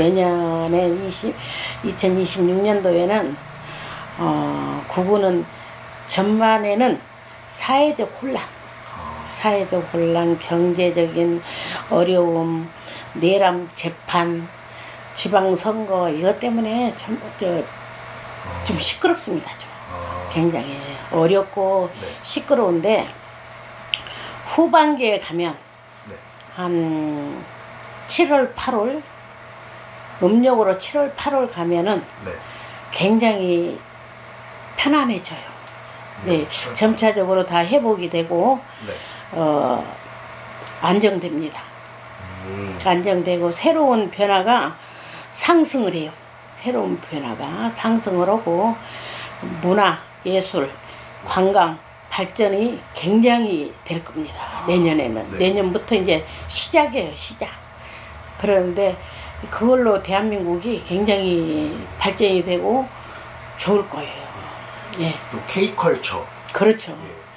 내년에 20, 2026년도에는 어, 구구는 전반에는 사회적 혼란, 어, 사회적 혼란, 경제적인 어려움, 내람 재판, 지방선거 이것 때문에 좀, 저, 좀 시끄럽습니다. 좀. 어, 굉장히 어렵고 네. 시끄러운데 후반기에 가면 네. 한 7월, 8월 음력으로 7월, 8월 가면은 네. 굉장히 편안해져요. 네, 칠- 점차적으로 다 회복이 되고 네. 어, 안정됩니다. 음, 안정되고 새로운 변화가 상승을 해요. 새로운 변화가 상승을 하고 문화, 예술, 관광 발전이 굉장히 될 겁니다. 내년에는 네. 내년부터 이제 시작이에요. 시작. 그런데 그걸로 대한민국이 굉장히 발전이 되고 좋을 거예요. 예, 또 K컬처 그렇죠. 예,